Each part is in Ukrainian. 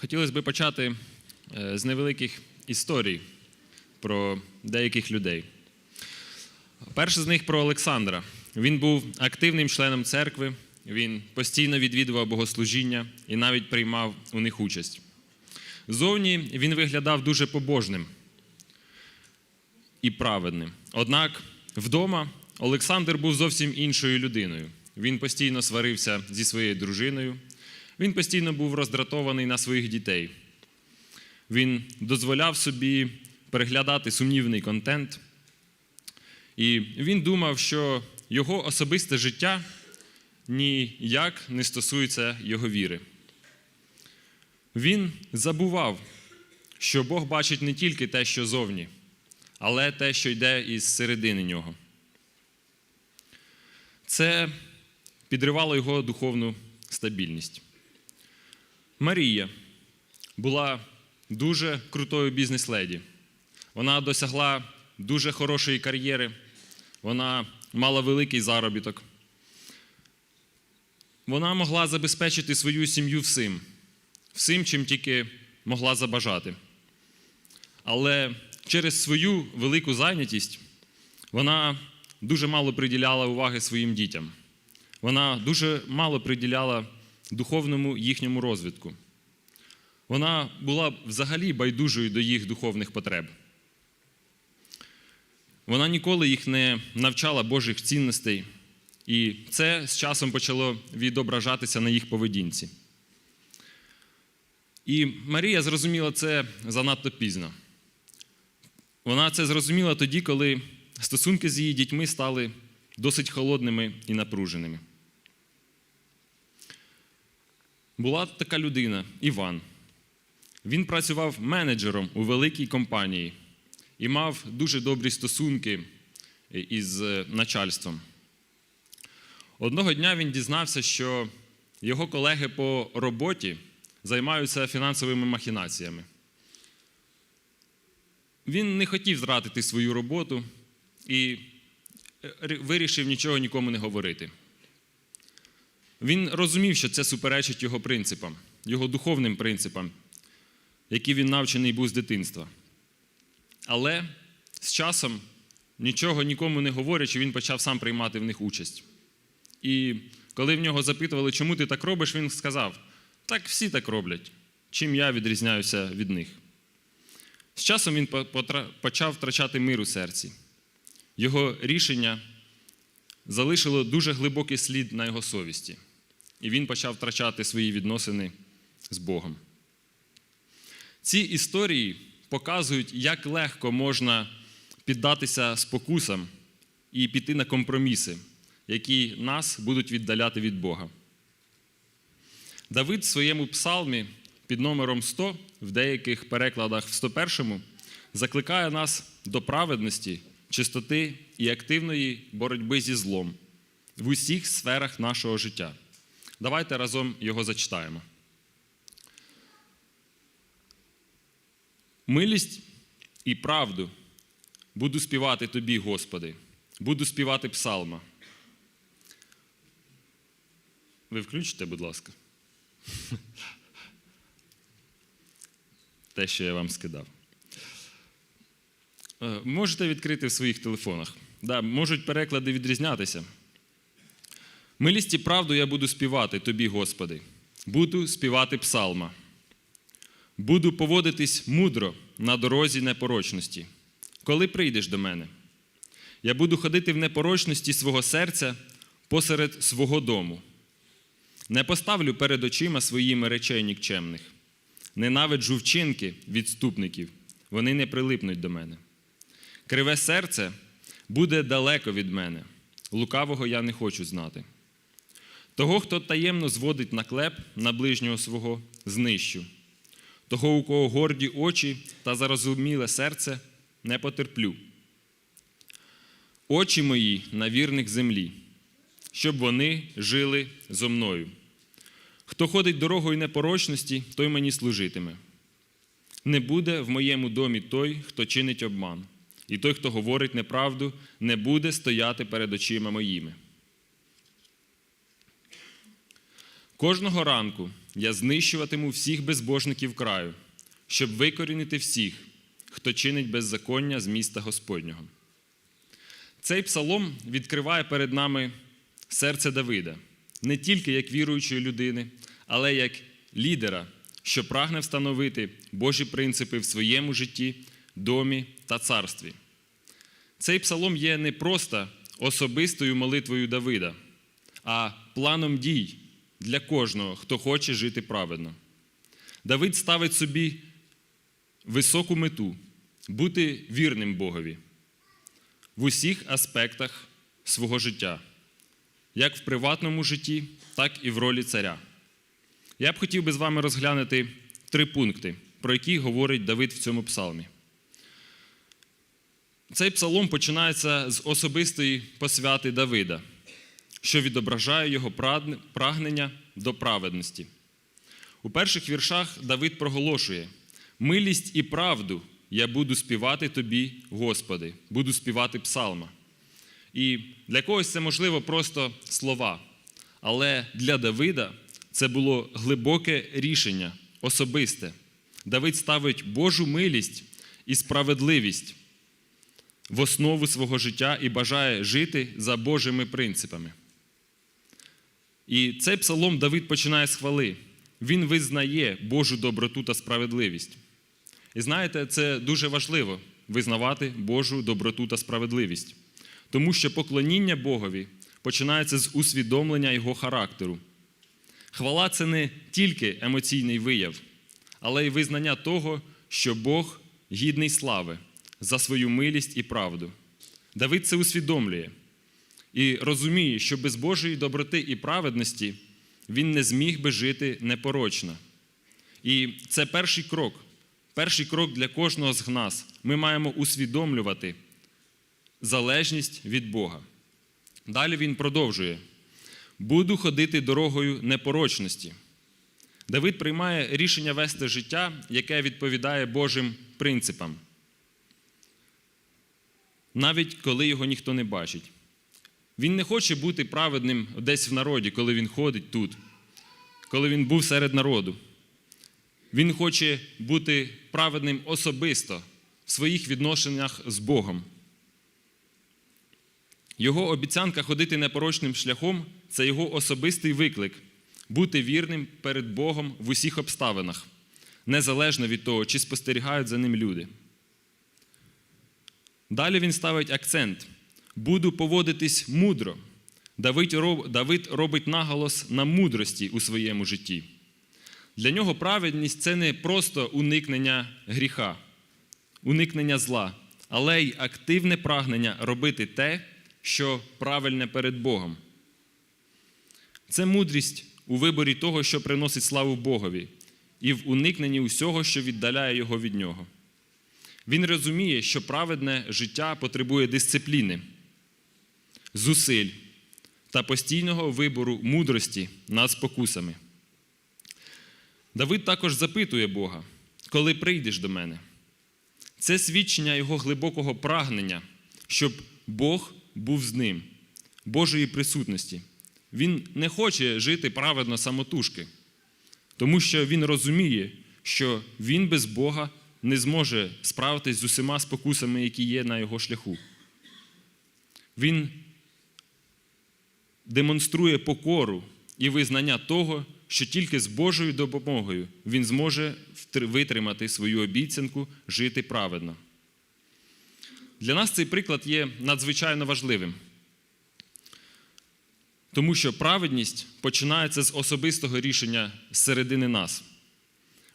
Хотілося б почати е, з невеликих історій про деяких людей. Перше з них про Олександра. Він був активним членом церкви, він постійно відвідував богослужіння і навіть приймав у них участь. Зовні він виглядав дуже побожним і праведним. Однак вдома Олександр був зовсім іншою людиною. Він постійно сварився зі своєю дружиною, він постійно був роздратований на своїх дітей. Він дозволяв собі переглядати сумнівний контент. І він думав, що його особисте життя ніяк не стосується його віри. Він забував, що Бог бачить не тільки те, що зовні, але те, що йде із середини нього. Це підривало його духовну стабільність. Марія була дуже крутою бізнес-леді. Вона досягла дуже хорошої кар'єри, вона мала великий заробіток. Вона могла забезпечити свою сім'ю всім, всім, чим тільки могла забажати. Але через свою велику зайнятість вона дуже мало приділяла уваги своїм дітям. Вона дуже мало приділяла духовному їхньому розвитку. Вона була взагалі байдужою до їх духовних потреб. Вона ніколи їх не навчала Божих цінностей, і це з часом почало відображатися на їх поведінці. І Марія зрозуміла це занадто пізно. Вона це зрозуміла тоді, коли стосунки з її дітьми стали досить холодними і напруженими. Була така людина, Іван. Він працював менеджером у великій компанії і мав дуже добрі стосунки із начальством. Одного дня він дізнався, що його колеги по роботі займаються фінансовими махінаціями. Він не хотів зрадити свою роботу і вирішив нічого нікому не говорити. Він розумів, що це суперечить його принципам, його духовним принципам, які він навчений був з дитинства. Але з часом, нічого нікому не говорячи, він почав сам приймати в них участь. І коли в нього запитували, чому ти так робиш, він сказав: так всі так роблять, чим я відрізняюся від них. З часом він почав втрачати мир у серці. Його рішення залишило дуже глибокий слід на його совісті, і він почав втрачати свої відносини з Богом. Ці історії показують, як легко можна піддатися спокусам і піти на компроміси, які нас будуть віддаляти від Бога. Давид в своєму псалмі під номером 100, в деяких перекладах в 101 закликає нас до праведності, чистоти і активної боротьби зі злом в усіх сферах нашого життя. Давайте разом його зачитаємо. Милість і правду буду співати тобі, Господи, буду співати псалма. Ви включите, будь ласка. Те, що я вам скидав. Е, Можете відкрити в своїх телефонах. Да, Можуть переклади відрізнятися. Милість і правду я буду співати тобі, Господи, буду співати псалма. Буду поводитись мудро на дорозі непорочності, коли прийдеш до мене. Я буду ходити в непорочності свого серця посеред свого дому. Не поставлю перед очима своїми речей нікчемних. Ненавиджу вчинки відступників, вони не прилипнуть до мене. Криве серце буде далеко від мене, лукавого я не хочу знати. Того, хто таємно зводить наклеп на ближнього свого, знищу. Того, у кого горді очі та зарозуміле серце, не потерплю. Очі мої на вірних землі, щоб вони жили зо мною. Хто ходить дорогою непорочності, той мені служитиме. Не буде в моєму домі той, хто чинить обман, і той, хто говорить неправду, не буде стояти перед очима моїми. Кожного ранку я знищуватиму всіх безбожників краю, щоб викорінити всіх, хто чинить беззаконня з міста Господнього. Цей псалом відкриває перед нами серце Давида не тільки як віруючої людини, але як лідера, що прагне встановити Божі принципи в своєму житті, домі та царстві. Цей псалом є не просто особистою молитвою Давида, а планом дій для кожного, хто хоче жити праведно. Давид ставить собі високу мету бути вірним Богові в усіх аспектах свого життя, як в приватному житті, так і в ролі царя. Я б хотів би з вами розглянути три пункти, про які говорить Давид в цьому псалмі. Цей псалом починається з особистої посвяти Давида, що відображає його прагнення до праведності. У перших віршах Давид проголошує: милість і правду я буду співати тобі, Господи, буду співати псалма. І для когось це, можливо, просто слова. Але для Давида це було глибоке рішення, особисте. Давид ставить Божу милість і справедливість в основу свого життя і бажає жити за Божими принципами. І цей псалом Давид починає з хвали. Він визнає Божу доброту та справедливість. І знаєте, це дуже важливо визнавати Божу доброту та справедливість, тому що поклоніння Богові починається з усвідомлення Його характеру. Хвала це не тільки емоційний вияв, але й визнання того, що Бог гідний слави за свою милість і правду. Давид це усвідомлює і розуміє, що без Божої доброти і праведності він не зміг би жити непорочно. І це перший крок. Перший крок для кожного з нас. Ми маємо усвідомлювати залежність від Бога. Далі він продовжує: буду ходити дорогою непорочності. Давид приймає рішення вести життя, яке відповідає Божим принципам, навіть коли його ніхто не бачить. Він не хоче бути праведним десь в народі, коли він ходить тут, коли він був серед народу. Він хоче бути праведним особисто в своїх відношеннях з Богом. Його обіцянка ходити непорочним шляхом це його особистий виклик бути вірним перед Богом в усіх обставинах, незалежно від того, чи спостерігають за ним люди. Далі він ставить акцент: буду поводитись мудро. Давид робить наголос на мудрості у своєму житті. Для нього праведність це не просто уникнення гріха, уникнення зла, але й активне прагнення робити те, що правильне перед Богом. Це мудрість у виборі того, що приносить славу Богові, і в уникненні усього, що віддаляє його від нього. Він розуміє, що праведне життя потребує дисципліни, зусиль та постійного вибору мудрості над спокусами. Давид також запитує Бога, коли прийдеш до мене. Це свідчення його глибокого прагнення, щоб Бог був з ним, Божої присутності. Він не хоче жити праведно самотужки, тому що він розуміє, що він без Бога не зможе справитись з усіма спокусами, які є на його шляху. Він демонструє покору і визнання того, що тільки з Божою допомогою він зможе витримати свою обіцянку жити праведно. Для нас цей приклад є надзвичайно важливим, тому що праведність починається з особистого рішення середини нас.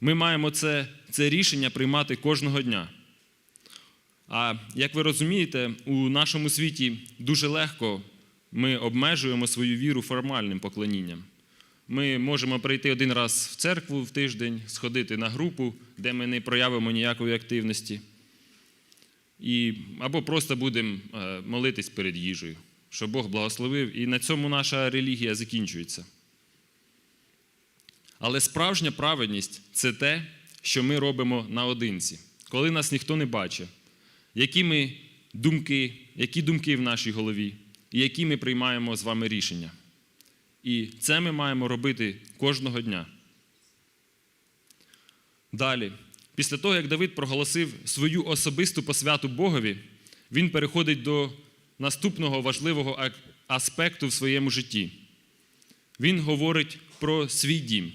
Ми маємо це, це рішення приймати кожного дня. А як ви розумієте, у нашому світі дуже легко ми обмежуємо свою віру формальним поклонінням. Ми можемо прийти один раз в церкву в тиждень, сходити на групу, де ми не проявимо ніякої активності. І, Або просто будемо е, молитись перед їжею, щоб Бог благословив, і на цьому наша релігія закінчується. Але справжня праведність це те, що ми робимо наодинці, коли нас ніхто не бачить, які ми думки, які думки в нашій голові, і які ми приймаємо з вами рішення. І це ми маємо робити кожного дня. Далі, після того, як Давид проголосив свою особисту посвяту Богові, він переходить до наступного важливого аспекту в своєму житті. Він говорить про свій дім.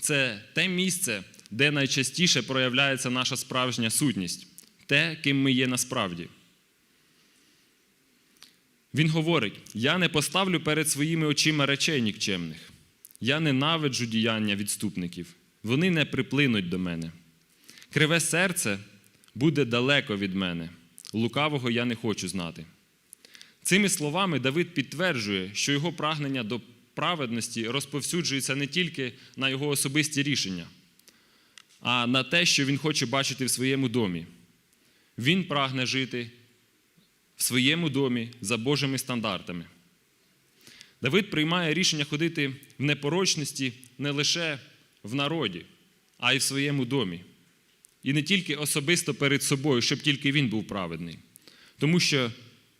Це те місце, де найчастіше проявляється наша справжня сутність, те, ким ми є насправді. Він говорить: я не поставлю перед своїми очима речей нікчемних. Я ненавиджу діяння відступників. Вони не приплинуть до мене. Криве серце буде далеко від мене. Лукавого я не хочу знати. Цими словами Давид підтверджує, що його прагнення до праведності розповсюджується не тільки на його особисті рішення, а на те, що він хоче бачити в своєму домі. Він прагне жити в своєму домі за Божими стандартами. Давид приймає рішення ходити в непорочності не лише в народі, а й в своєму домі. І не тільки особисто перед собою, щоб тільки він був праведний. Тому що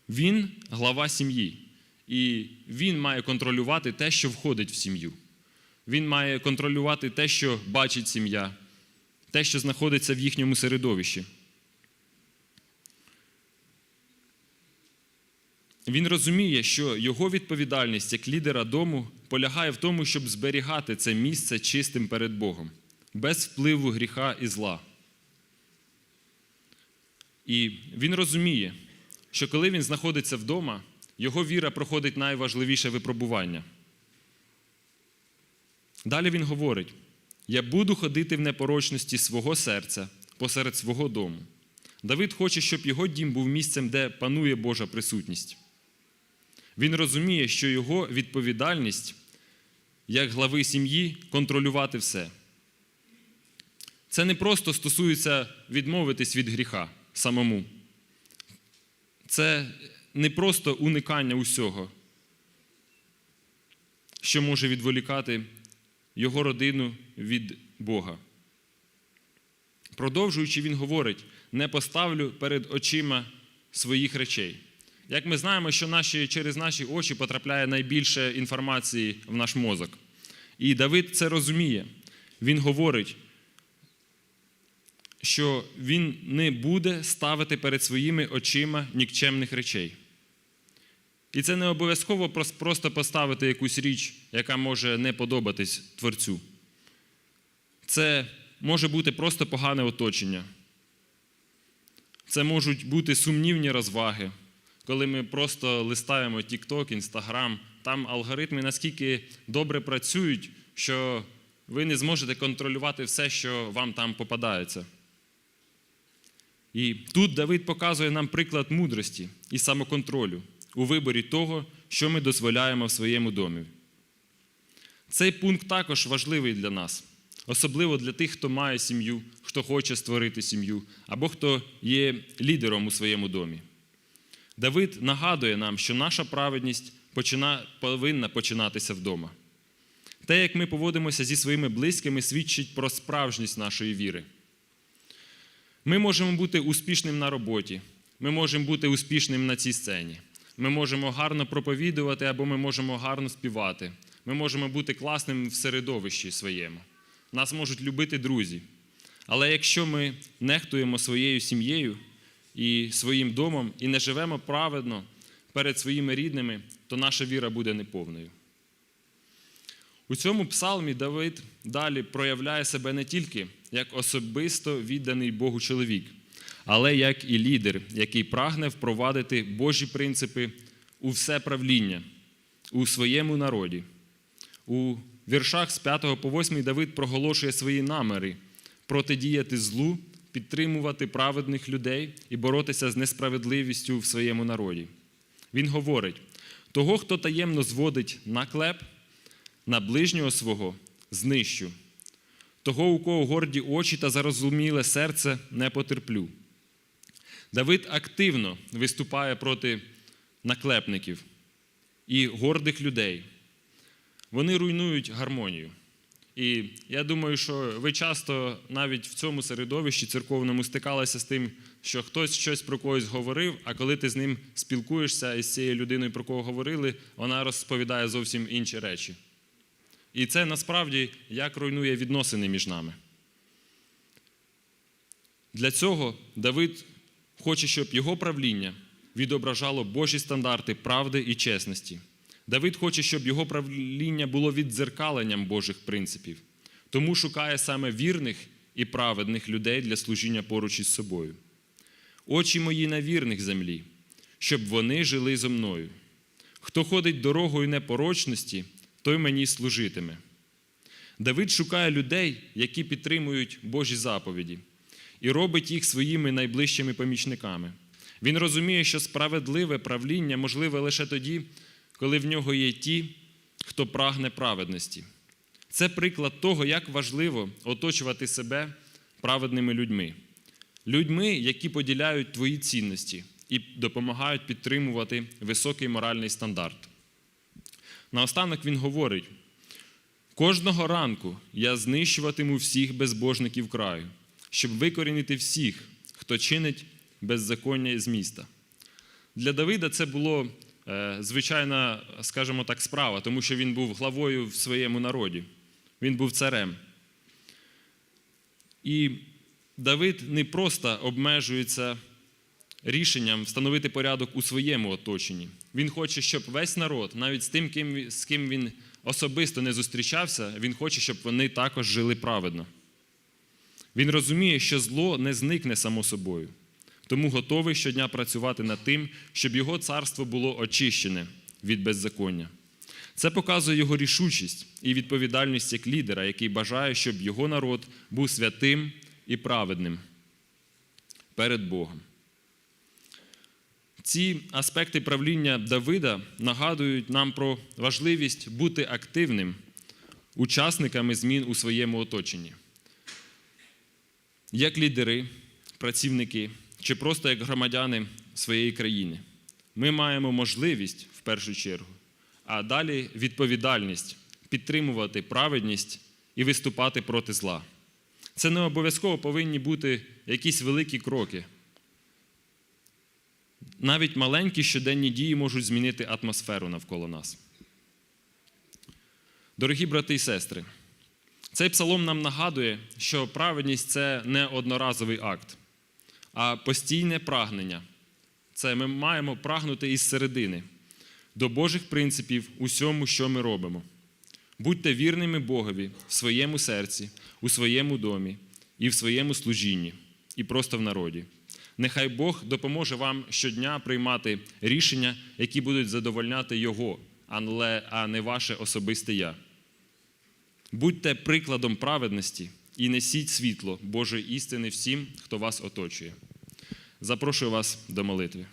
він глава сім'ї, і він має контролювати те, що входить в сім'ю. Він має контролювати те, що бачить сім'я, те, що знаходиться в їхньому середовищі. Він розуміє, що його відповідальність як лідера дому полягає в тому, щоб зберігати це місце чистим перед Богом, без впливу гріха і зла. І він розуміє, що коли він знаходиться вдома, його віра проходить найважливіше випробування. Далі він говорить: я буду ходити в непорочності свого серця посеред свого дому. Давид хоче, щоб його дім був місцем, де панує Божа присутність. Він розуміє, що його відповідальність як глави сім'ї контролювати все. Це не просто стосується відмовитись від гріха самому. Це не просто уникання усього, що може відволікати його родину від Бога. Продовжуючи, він говорить: не поставлю перед очима своїх речей. Як ми знаємо, що наші, через наші очі потрапляє найбільше інформації в наш мозок. І Давид це розуміє. Він говорить, що він не буде ставити перед своїми очима нікчемних речей. І це не обов'язково просто поставити якусь річ, яка може не подобатись творцю. Це може бути просто погане оточення. Це можуть бути сумнівні розваги, коли ми просто листаємо TikTok, Instagram, там алгоритми наскільки добре працюють, що ви не зможете контролювати все, що вам там попадається. І тут Давид показує нам приклад мудрості і самоконтролю у виборі того, що ми дозволяємо в своєму домі. Цей пункт також важливий для нас, особливо для тих, хто має сім'ю, хто хоче створити сім'ю, або хто є лідером у своєму домі. Давид нагадує нам, що наша праведність повинна починатися вдома. Те, як ми поводимося зі своїми близькими, свідчить про справжність нашої віри. Ми можемо бути успішним на роботі, ми можемо бути успішним на цій сцені. Ми можемо гарно проповідувати або ми можемо гарно співати. Ми можемо бути класним в середовищі своєму. Нас можуть любити друзі. Але якщо ми нехтуємо своєю сім'єю і своїм домом і не живемо праведно перед своїми рідними, то наша віра буде неповною. У цьому псалмі Давид далі проявляє себе не тільки як особисто відданий Богу чоловік, але як і лідер, який прагне впровадити Божі принципи у все правління у своєму народі. У віршах з 5 по 8 Давид проголошує свої наміри протидіяти злу, підтримувати праведних людей і боротися з несправедливістю в своєму народі. Він говорить: того, хто таємно зводить наклеп, на ближнього свого знищу. Того, у кого горді очі та зарозуміле серце, не потерплю. Давид активно виступає проти наклепників і гордих людей. Вони руйнують гармонію. І я думаю, що ви часто навіть в цьому середовищі церковному стикалися з тим, що хтось щось про когось говорив, а коли ти з ним спілкуєшся із цією людиною, про кого говорили, вона розповідає зовсім інші речі. І це насправді як руйнує відносини між нами. Для цього Давид хоче, щоб його правління відображало Божі стандарти правди і чесності. Давид хоче, щоб його правління було віддзеркаленням Божих принципів, тому шукає саме вірних і праведних людей для служіння поруч із собою. Очі мої на вірних землі, щоб вони жили зо мною. Хто ходить дорогою непорочності, той мені служитиме. Давид шукає людей, які підтримують Божі заповіді, і робить їх своїми найближчими помічниками. Він розуміє, що справедливе правління можливе лише тоді, коли в нього є ті, хто прагне праведності. Це приклад того, як важливо оточувати себе праведними людьми, людьми, які поділяють твої цінності і допомагають підтримувати високий моральний стандарт. Наостанок він говорить: кожного ранку я знищуватиму всіх безбожників краю, щоб викорінити всіх, хто чинить беззаконня з міста. Для Давида це було звичайна, скажімо так, справа, тому що він був главою в своєму народі, він був царем. І Давид не просто обмежується рішенням встановити порядок у своєму оточенні. Він хоче, щоб весь народ, навіть з тим, ким, з ким він особисто не зустрічався, він хоче, щоб вони також жили праведно. Він розуміє, що зло не зникне само собою, тому готовий щодня працювати над тим, щоб його царство було очищене від беззаконня. Це показує його рішучість і відповідальність як лідера, який бажає, щоб його народ був святим і праведним перед Богом. Ці аспекти правління Давида нагадують нам про важливість бути активним учасниками змін у своєму оточенні. Як лідери, працівники чи просто як громадяни своєї країни. Ми маємо можливість в першу чергу, а далі відповідальність підтримувати праведність і виступати проти зла. Це не обов'язково повинні бути якісь великі кроки. Навіть маленькі щоденні дії можуть змінити атмосферу навколо нас. Дорогі брати і сестри, цей псалом нам нагадує, що праведність це не одноразовий акт, а постійне прагнення. Це ми маємо прагнути із середини до Божих принципів усьому, що ми робимо. Будьте вірними Богові в своєму серці, у своєму домі і в своєму служінні, і просто в народі. Нехай Бог допоможе вам щодня приймати рішення, які будуть задовольняти Його, а не ваше особисте я. Будьте прикладом праведності і несіть світло Божої істини всім, хто вас оточує. Запрошую вас до молитви.